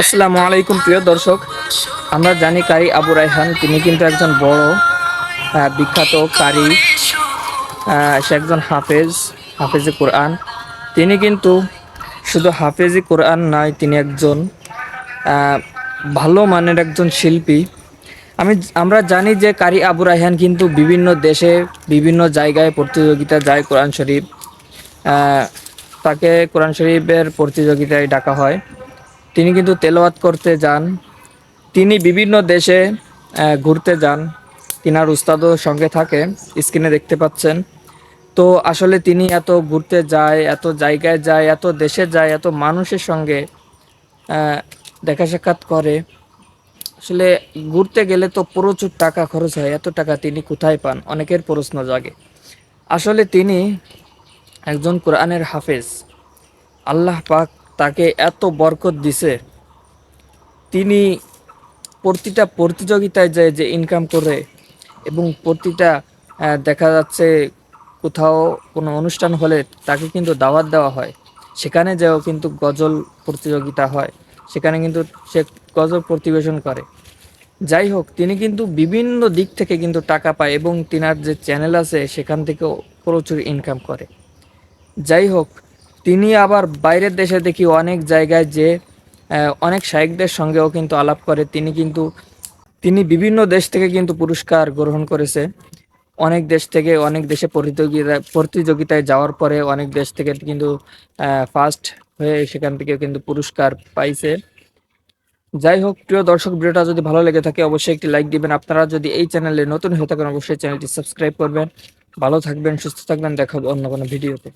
আসসালামু আলাইকুম প্রিয় দর্শক, আমরা জানি কারি আবু রায়হান, তিনি কিন্তু একজন বড় বিখ্যাত কারি সে একজন হাফেজ, হাফেজে কোরআন। তিনি কিন্তু শুধু হাফেজি কোরআন নয় তিনি একজন ভালো মানের একজন শিল্পী। আমি, আমরা জানি যে কারি আবু রায়হান কিন্তু বিভিন্ন দেশে, বিভিন্ন জায়গায় প্রতিযোগিতা যায় কোরআন শরীফ তাকে কোরআন শরীফের প্রতিযোগিতায় ডাকা হয়। তিনি কিন্তু তেলাওয়াত করতে যান। তিনি বিভিন্ন দেশে ঘুরতে যান। তিনার উস্তাদও সঙ্গে থাকে, স্ক্রিনে দেখতে পাচ্ছেন। তো আসলে তিনি এত ঘুরতে যায়, এত জায়গায় যায়, এত দেশে যায়, এত মানুষের সঙ্গে দেখা সাক্ষাৎ করে। আসলে ঘুরতে গেলে তো প্রচুর টাকা খরচ হয়, এত টাকা তিনি কোথায় পান? অনেকের প্রশ্ন জাগে। আসলে তিনি একজন কোরআনের হাফেজ। আল্লাহ পাক তাকে এত বরকত দিছে। তিনি প্রতিটা প্রতিযোগিতায় যায় যে ইনকাম করে এবং প্রতিটা দেখা যাচ্ছে কোথাও কোনো অনুষ্ঠান হলে তাকে কিন্তু দাওয়াত দেওয়া হয়। সেখানে যেও কিন্তু গজল প্রতিযোগিতা হয়। সেখানে কিন্তু সে গজল প্রতিবেশন করে। যাই হোক, তিনি কিন্তু বিভিন্ন দিক থেকে কিন্তু টাকা পায় এবং তিনার যে চ্যানেল আছে, সেখান থেকেও প্রচুর ইনকাম করে। যাই হোক তিনি আবার বাইরের দেশে দেখি অনেক জায়গায় যে অনেক শায়েকদের সঙ্গেও কিন্তু আলাপ করে। তিনি কিন্তু, তিনি বিভিন্ন দেশ থেকে কিন্তু পুরস্কার গ্রহণ করেছে। অনেক দেশ থেকে, অনেক দেশে প্রতিযোগিতা, প্রতিযোগিতায় যাওয়ার পরে অনেক দেশ থেকে কিন্তু ফার্স্ট হয়ে সেখান থেকে কিন্তু পুরস্কার পাইছে। যাই হোক, প্রিয় দর্শক, ভিডিওটা যদি ভালো লেগে থাকে, অবশ্যই একটি লাইক দিবেন। আপনারা যদি এই চ্যানেলে নতুন হয়ে থাকেন, অবশ্যই চ্যানেলটি সাবস্ক্রাইব করবেন। ভালো থাকবেন, সুস্থ থাকবেন দেখাবো অন্য কোনো ভিডিওতে।